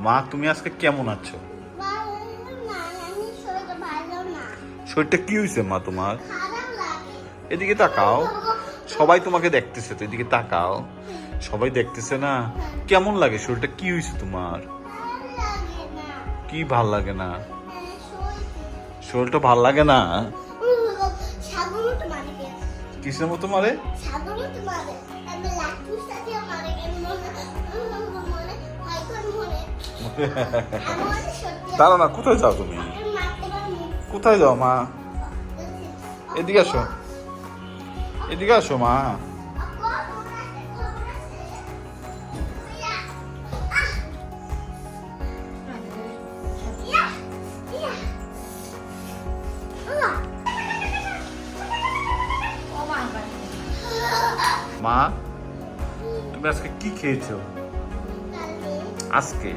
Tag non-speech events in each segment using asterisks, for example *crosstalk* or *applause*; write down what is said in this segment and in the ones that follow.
মা তুমি আজকে কেমন আছো? শরীরটা কি হয়েছে মা তোমার? লাগে। এদিকে তাকাও। সবাই তোমাকে দেখতেছে তো এদিকে তাকাও। সবাই দেখতেছে না? কেমন লাগে? শরীরটা কি হয়েছে তোমার? কি ভালো লাগে না? হ্যাঁ, শরীরটা- ভালো লাগে না? কিসের মতো মারে? *laughs* দাঁড়া না, কোথায় যাও তুমি। কোথায় যাও, মা এদিকে আসো এদিকে আসো, মা। মা, তুমি আজকে কি খেয়েছো আজকে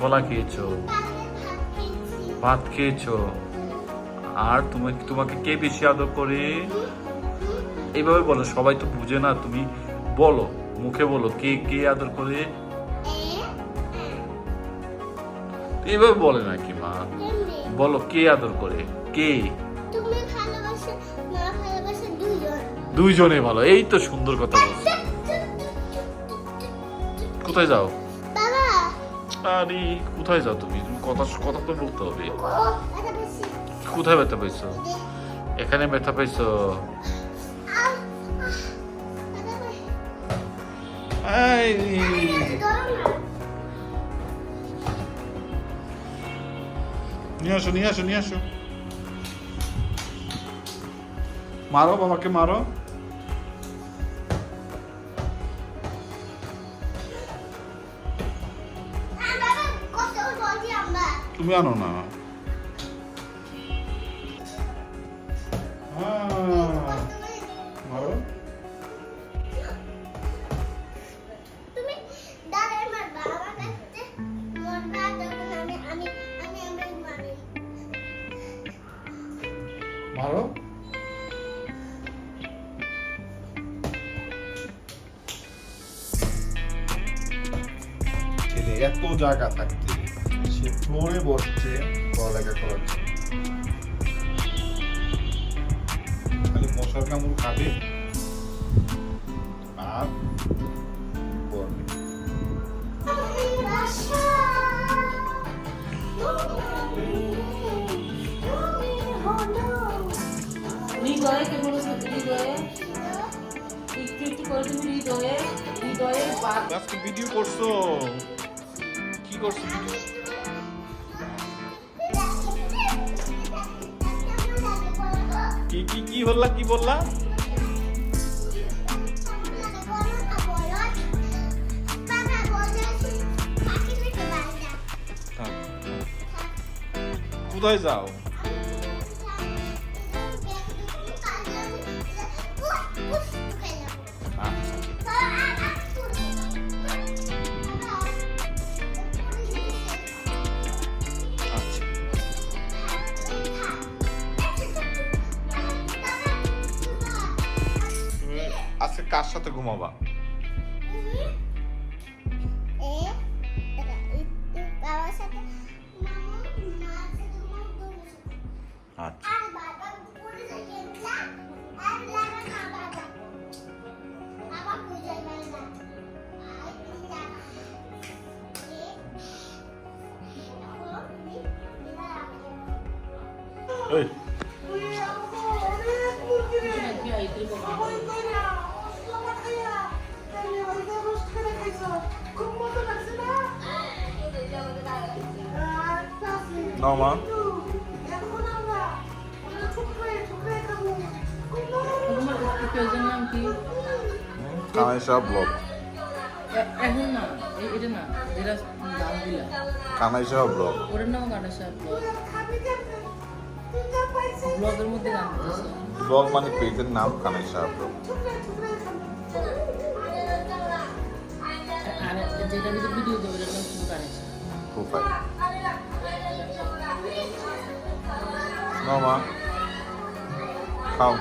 কলা খেয়েছো? ভাত খেয়েছি? আর তুমি তোমাকে কে বেশি আদর করে? এইভাবে বলো, সবাই তো বুঝে না তুমি। বলো, মুখে বলো, কে কে আদর করে? এইভাবে বলে নাকি মা? বলো, কে আদর করে? কে? দুইজনে ভালো, এই তো সুন্দর কথা কোথায় যাও? আরে কোথায় যাও তুমি? তুমি কথা কথা তো বলতে হবে। কোথায় ব্যথা পাইছো? এখানে ব্যথা পাইছো? নিয়ে আসো নিয়ে আসো নিয়ে আসো। মারো বাবাকে মারো। তুমি আনো না। মারো। ছেলে এত জায়গা থাকতে সে ফ্লোরে বসছে পড়ালেখা করার জন্য। খালি মশার কামড় খাবে আর পড়বে। হৃদয়ে কেমন হৃদয়ে একটু একটু করে তুমি হৃদয়ে হৃদয়ে আজকে ভিডিও করছ। কি করছ? ভিডিও কি বললা কি বললা। কোথায় যাও? কার সাথে ঘুমাবা? আচ্ছা। আর নাও মা কানাইশা ব্লগ এখন না এটা না দিলা কানাইশা ব্লগ ওটার নাম গানেশা ব্লগ ব্লগের মধ্যে গান ব্লগ মানে পেজের নাম কানাইশা ব্লগ আর যেটা ভিতরে ভিডিও দেবে ওটার নাম শুধু গানেশা প্রোফাইল নাও মা খাও